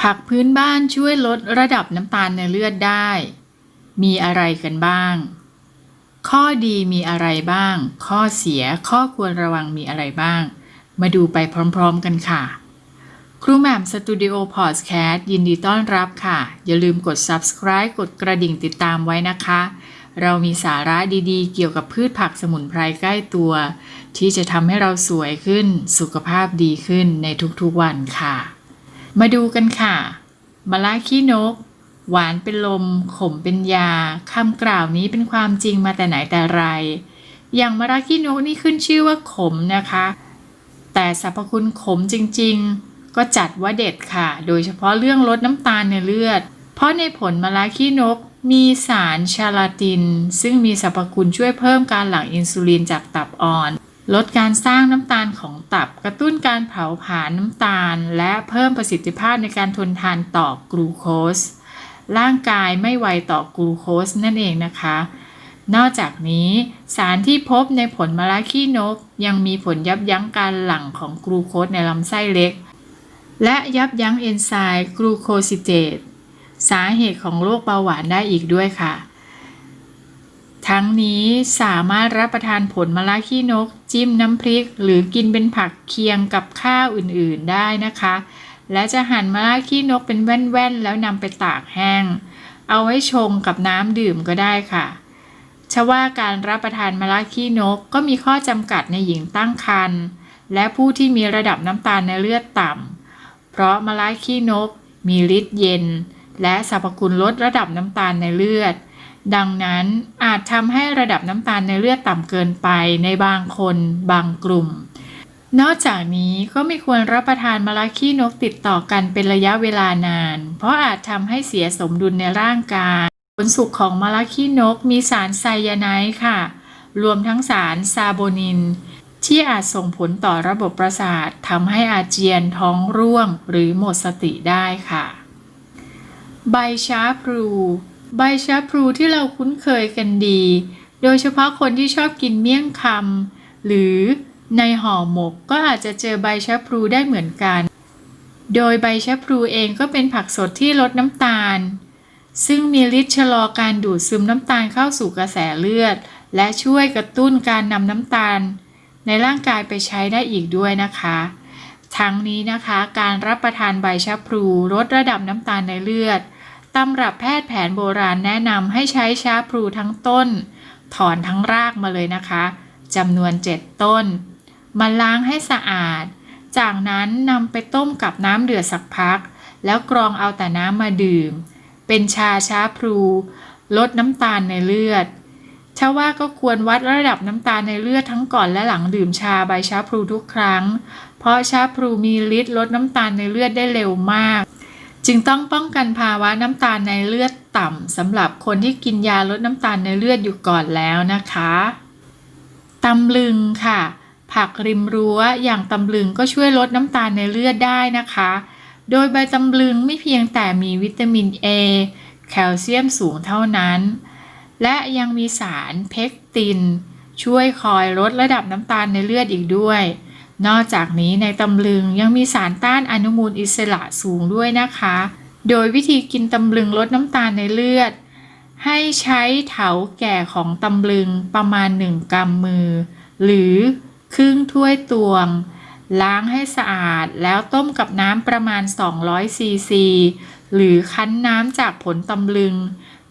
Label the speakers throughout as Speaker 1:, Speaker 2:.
Speaker 1: ผักพื้นบ้านช่วยลดระดับน้ำตาลในเลือดได้ มีอะไรกันบ้าง ข้อดีมีอะไรบ้าง ข้อเสียข้อควรระวังมีอะไรบ้าง มาดูไปพร้อมๆกันค่ะ ครูแหม่มสตูดิโอพอดแคสต์ยินดีต้อนรับค่ะ อย่าลืมกด subscribe กดกระดิ่งติดตามไว้นะคะ เรามีสาระดีๆ เกี่ยวกับพืชผักสมุนไพรใกล้ตัว ที่จะทำให้เราสวยขึ้น สุขภาพดีขึ้นในทุกๆวันค่ะ มาดูกันค่ะมะละขี้นก หวานเป็นลม ขมเป็นยาคำกล่าวนี้เป็นความจริงมาแต่ไหนแต่ไร อย่างมะระขี้นกนี่ขึ้นชื่อว่าขมนะคะ แต่สรรพคุณขมจริงๆ ก็จัดว่าเด็ดค่ะ โดยเฉพาะเรื่องลดน้ำตาลในเลือด เพราะในผลมะระขี้นกมีสารชาลาติน ซึ่งมีสรรพคุณช่วยเพิ่มการหลั่งอินซูลินจากตับอ่อน ลดการสร้างน้ำตาลของตับ กระตุ้นการเผาผลาญน้ำตาล และเพิ่มประสิทธิภาพในการทนทานต่อกลูโคส ร่างกายไม่ไวต่อกลูโคสนั่นเองนะคะ นอกจากนี้สารที่พบในผลมะระขี้นก ยังมีผลยับยั้งการหลั่งของกลูโคสในลำไส้เล็ก และยับยั้งเอนไซม์กลูโคซิเตตสาเหตุของโรคเบาหวานได้อีกด้วยค่ะ ทั้งนี้สามารถรับประทานผลมะระขี้นก จิ้มน้ำพริก หรือกินเป็นผักเคียงกับข้าวอื่นๆได้นะคะ และจะหั่นมะระขี้นกเป็นแว่นๆ แล้วนำไปตากแห้ง เอาไว้ชงกับน้ำดื่มก็ได้ค่ะชว่าการรับประทานมะระขี้นกก็มีข้อจำกัดในหญิงตั้งครรภ์และผู้ที่มีระดับน้ำตาลในเลือดต่ำ เพราะมะระขี้นก มีฤทธิ์เย็น และสรรพคุณลดระดับน้ำตาลในเลือด ดังนั้นอาจทำให้ระดับน้ำตาลในเลือดต่ำเกินไปในบางคนบางกลุ่ม นอกจากนี้ก็ไม่ควรรับประทานมะระขี้นกติดต่อกันเป็นระยะเวลานาน เพราะอาจทำให้เสียสมดุลในร่างกาย ผลสุกของมะระขี้นกมีสารไซยาไนด์ค่ะ รวมทั้งสารซาโบนิน ที่อาจส่งผลต่อระบบประสาททำให้อาเจียนท้องร่วงหรือหมดสติได้ค่ะ ใบชาพลู ใบชาพลูที่เราคุ้นเคยกันดี โดยเฉพาะคนที่ชอบกินเมี่ยงคำหรือในห่อหมกก็อาจจะเจอใบชะพลูได้เหมือนกัน โดยใบชะพลูเองก็เป็นผักสดที่ลดน้ำตาล ซึ่งมีฤทธิ์ชะลอการดูดซึมน้ำตาลเข้าสู่กระแสเลือด และช่วยกระตุ้นการนำน้ำตาล ในร่างกายไปใช้ได้อีกด้วยนะคะ ทั้งนี้นะคะการรับประทานใบชะพลูลดระดับน้ำตาลในเลือด ตำรับแพทย์แผนโบราณแนะนำให้ใช้ชาพลูทั้งต้น ถอนทั้งรากมาเลยนะคะจำนวน 7 ต้น มาล้างให้สะอาด จากนั้นนำไปต้มกับน้ำเดือดสักพัก แล้วกรองเอาแต่น้ำมาดื่ม เป็นชาชาพลูลดน้ำตาลในเลือดชาว่าก็ควรวัดระดับน้ำตาลในเลือดทั้งก่อนและหลังดื่มชาใบชาพลูทุกครั้ง เพราะชาพลูมีฤทธิ์ลดน้ำตาลในเลือดได้เร็วมาก จึงต้องป้องกันภาวะน้ำตาลในเลือดต่ำสำหรับคนที่กินยาลดน้ำตาลในเลือดอยู่ก่อนแล้วนะคะตำลึงค่ะ ผักริมรั้วอย่างตำลึงก็ช่วยลดน้ำตาลในเลือดได้นะคะ โดยใบตำลึงไม่เพียงแต่มีวิตามิน A แคลเซียมสูงเท่านั้น และยังมีสารเพกติน ช่วยคอยลดระดับน้ำตาลในเลือดอีกด้วย นอกจากนี้ในตำลึงยังมีสารต้านอนุมูลอิสระสูงด้วยนะคะ โดยวิธีกินตำลึงลดน้ำตาลในเลือด ให้ใช้เถาแก่ของตำลึงประมาณ 1กำมือ หรือครึ่งถ้วยตวง ล้างให้สะอาดแล้วต้มกับน้ำประมาณ 200ซีซีหรือคั้นน้ำจากผลตำลึง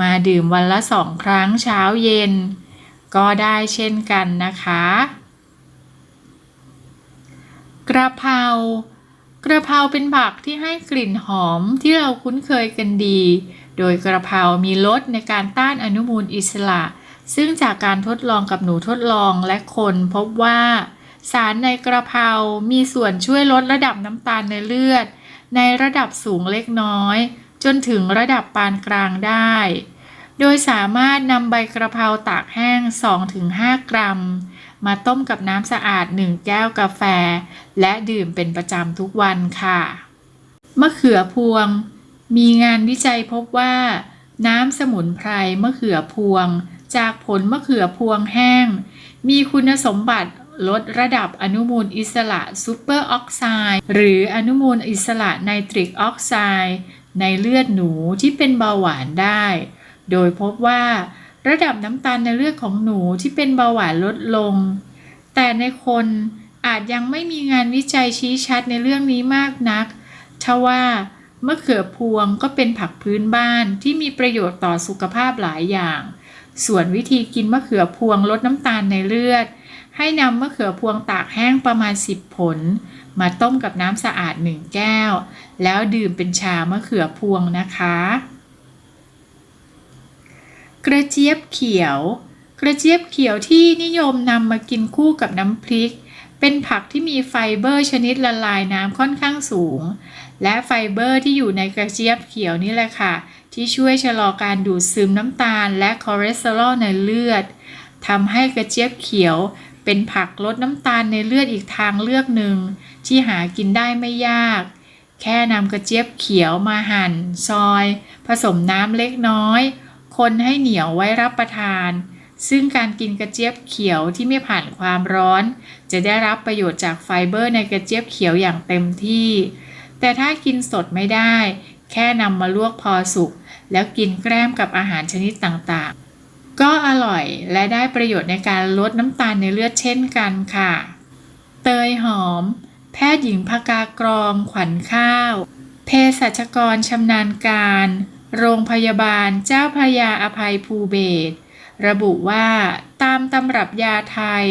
Speaker 1: มาดื่มวันละสองครั้งเช้าเย็น ก็ได้เช่นกันนะคะ กระเพรากระเพราเป็นผักที่ให้กลิ่นหอมที่เราคุ้นเคยกันดี โดยกระเพรามีรสในการต้านอนุมูลอิสระ ซึ่งจากการทดลองกับหนูทดลองและคนพบว่า สารในกระเพรามีส่วนช่วยลดระดับน้ำตาลในเลือด ในระดับสูงเล็กน้อย จนถึงระดับปานกลางได้ โดยสามารถนำใบกระเพราตากแห้ง 2-5 กรัม มาต้มกับน้ำสะอาด 1 แก้วกาแฟ และดื่มเป็นประจำทุกวันค่ะ มะเขือพวง มีงานวิจัยพบว่า น้ำสมุนไพรมะเขือพวง จากผลมะเขือพวงแห้ง มีคุณสมบัติลดระดับอนุมูลอิสระซูเปอร์ออกไซด์หรืออนุมูลอิสระไนตริกออกไซด์ในเลือดหนูที่เป็นเบาหวานได้ โดยพบว่า ระดับน้ำตาลในเลือดของหนูที่เป็นเบาหวานลดลง แต่ในคนอาจยังไม่มีงานวิจัยชี้ชัดในเรื่องนี้มากนักทว่ามะเขือพวงก็เป็นผักพื้นบ้านที่มีประโยชน์ต่อสุขภาพหลายอย่าง ส่วนวิธีกินมะเขือพวงลดน้ำตาลในเลือด ให้นำมะเขือพวงตากแห้งประมาณ 10 ผล มาต้มกับน้ำสะอาด1แก้ว แล้วดื่มเป็นชามะเขือพวงนะคะ กระเจี๊ยบเขียว กระเจี๊ยบเขียวที่นิยมนำมากินคู่กับน้ำพริก เป็นผักที่มีไฟเบอร์ชนิดละลายน้ำค่อนข้างสูง และไฟเบอร์ที่อยู่ในกระเจี๊ยบเขียวนี่แหละค่ะ ที่ช่วยชะลอการดูดซึมน้ำตาล และคอเลสเตอรอลในเลือดทำให้กระเจี๊ยบเขียวเป็นผักลดน้ำตาลในเลือดอีกทางเลือกหนึ่ง ที่หากินได้ไม่ยาก แค่นำกระเจี๊ยบเขียวมาหั่น ซอย ผสมน้ำเล็กน้อย คนให้เหนียวไว้รับประทาน ซึ่งการกินกระเจี๊ยบเขียวที่ไม่ผ่านความร้อน จะได้รับประโยชน์จากไฟเบอร์ในกระเจี๊ยบเขียวอย่างเต็มที่ แต่ถ้ากินสดไม่ได้ แค่นำมาลวกพอสุก แล้วกินแกล้มกับอาหารชนิดต่างๆ ก็อร่อยและได้ประโยชน์ในการลดน้ำตาลในเลือดเช่นกันค่ะ เตยหอม แพทย์หญิงภากากรองขวัญข้าวเภสัชกรชำนาญการ โรงพยาบาลเจ้าพระยาอภัยภูเบศรระบุว่าตามตำรับยาไทย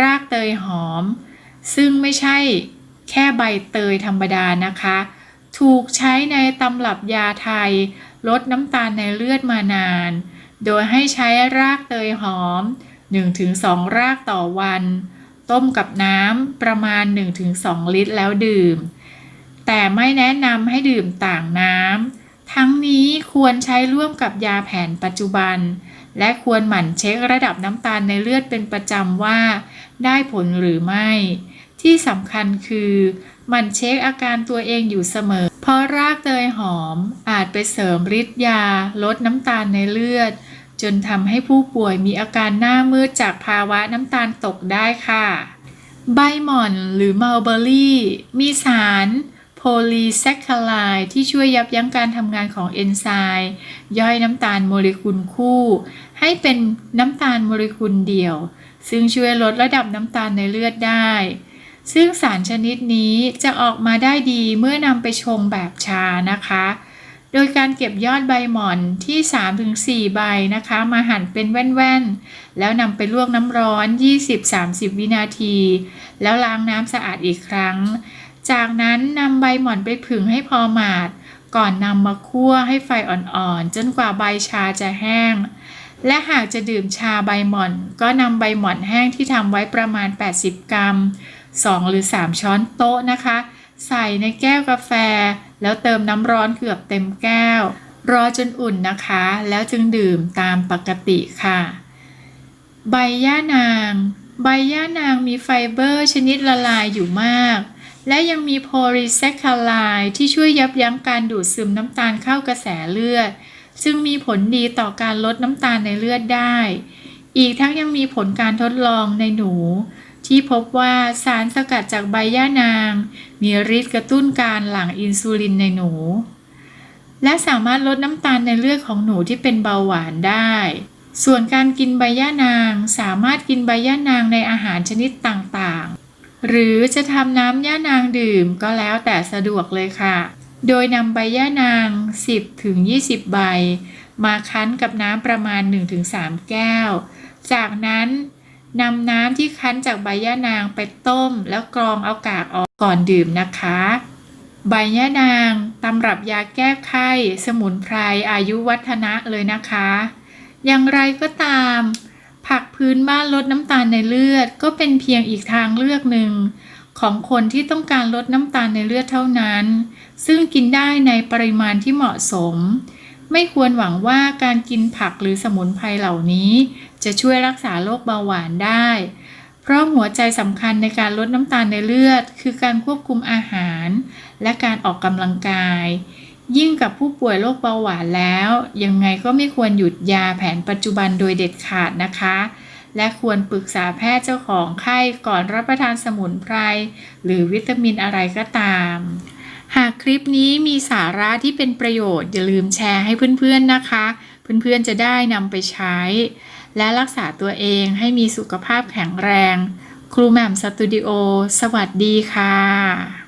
Speaker 1: รากเตยหอม ซึ่งไม่ใช่แค่ใบเตยธรรมดานะคะ ถูกใช้ในตำรับยาไทย ลดน้ำตาลในเลือดมานาน โดยให้ใช้รากเตยหอม 1-2 รากต่อวัน ต้มกับน้ำประมาณ 1-2 ลิตรแล้วดื่ม แต่ไม่แนะนำให้ดื่มต่างน้ำ ทั้งนี้ควรใช้ร่วมกับยาแผนปัจจุบัน และควรหมั่นเช็คระดับน้ำตาลในเลือดเป็นประจำว่า ได้ผลหรือไม่ ที่สำคัญคือหมั่นเช็คอาการตัวเองอยู่เสมอ เพราะรากเตยหอมอาจไปเสริมฤทธิ์ยา ลดน้ำตาลในเลือด จนทำให้ผู้ป่วยมีอาการหน้ามืดจากภาวะน้ำตาลตกได้ค่ะ ใบหม่อนหรือมัลเบอรี่ มีสาร ลีแซคคาไลด์ที่ช่วยยับยั้งการทำงานของเอนไซม์ย่อยน้ำตาลโมเลกุลคู่ ให้เป็นน้ำตาลโมเลกุลเดียว ซึ่งช่วยลดระดับน้ำตาลในเลือดได้ ซึ่งสารชนิดนี้จะออกมาได้ดีเมื่อนำไปชงแบบชานะคะ โดยการเก็บยอดใบหม่อนที่ 3-4 ใบนะคะ มาหั่นเป็นแว่นๆ แล้วนำไปลวกน้ำร้อน 20-30 วินาที แล้วล้างน้ำสะอาดอีกครั้ง จากนั้นนำใบหม่อนไปผึ่งให้พอหมาด ก่อนนำมาคั่วให้ไฟอ่อนๆ จนกว่าใบชาจะแห้ง และหากจะดื่มชาใบหม่อน ก็นำใบหม่อนแห้งที่ทำไว้ประมาณ 80 กรัม 2 หรือ 3 ช้อนโต๊ะนะคะ ใส่ในแก้วกาแฟ แล้วเติมน้ำร้อนเกือบเต็มแก้ว รอจนอุ่นนะคะ แล้วจึงดื่มตามปกติค่ะ ใบย่านาง ใบย่านางมีไฟเบอร์ชนิดละลายอยู่มาก และยังมีโพลีแซคคาไลด์ที่ช่วยยับยั้งการดูดซึมน้ำตาลเข้ากระแสเลือด ซึ่งมีผลดีต่อการลดน้ำตาลในเลือดได้ อีกทั้งยังมีผลการทดลองในหนู ที่พบว่าสารสกัดจากใบย่านาง มีฤทธิ์กระตุ้นการหลั่งอินซูลินในหนู และสามารถลดน้ำตาลในเลือดของหนูที่เป็นเบาหวานได้ ส่วนการกินใบย่านางสามารถกินใบย่านางในอาหารชนิดต่างๆ หรือจะทำน้ำย่านางดื่มก็แล้วแต่สะดวกเลยค่ะ โดยนำใบย่านาง 10-20 ใบ มาคั้นกับน้ำประมาณ 1-3 แก้ว จากนั้นนำน้ำที่คั้นจากใบย่านางไปต้ม แล้วกรองเอากากออกก่อนดื่มนะคะ ใบย่านางตำรับยาแก้ไข้ สมุนไพรอายุวัฒนะเลยนะคะ อย่างไรก็ตาม ผักพื้นบ้านลดน้ำตาลในเลือด ก็เป็นเพียงอีกทางเลือกหนึ่ง ของคนที่ต้องการลดน้ำตาลในเลือดเท่านั้น ซึ่งกินได้ในปริมาณที่เหมาะสม ไม่ควรหวังว่าการกินผักหรือสมุนไพรเหล่านี้ จะช่วยรักษาโรคเบาหวานได้ เพราะหัวใจสำคัญในการลดน้ำตาลในเลือด คือการควบคุมอาหาร และการออกกำลังกาย ยิ่งกับผู้ป่วยโรคเบาหวานแล้ว ยังไงก็ไม่ควรหยุดยาแผนปัจจุบันโดยเด็ดขาดนะคะ และควรปรึกษาแพทย์เจ้าของไข้ก่อนรับประทานสมุนไพรหรือวิตามินอะไรก็ตาม หากคลิปนี้มีสาระที่เป็นประโยชน์อย่าลืมแชร์ให้เพื่อนๆนะคะ เพื่อนๆจะได้นำไปใช้ และรักษาตัวเองให้มีสุขภาพแข็งแรง ครูแหม่มสตูดิโอสวัสดีค่ะ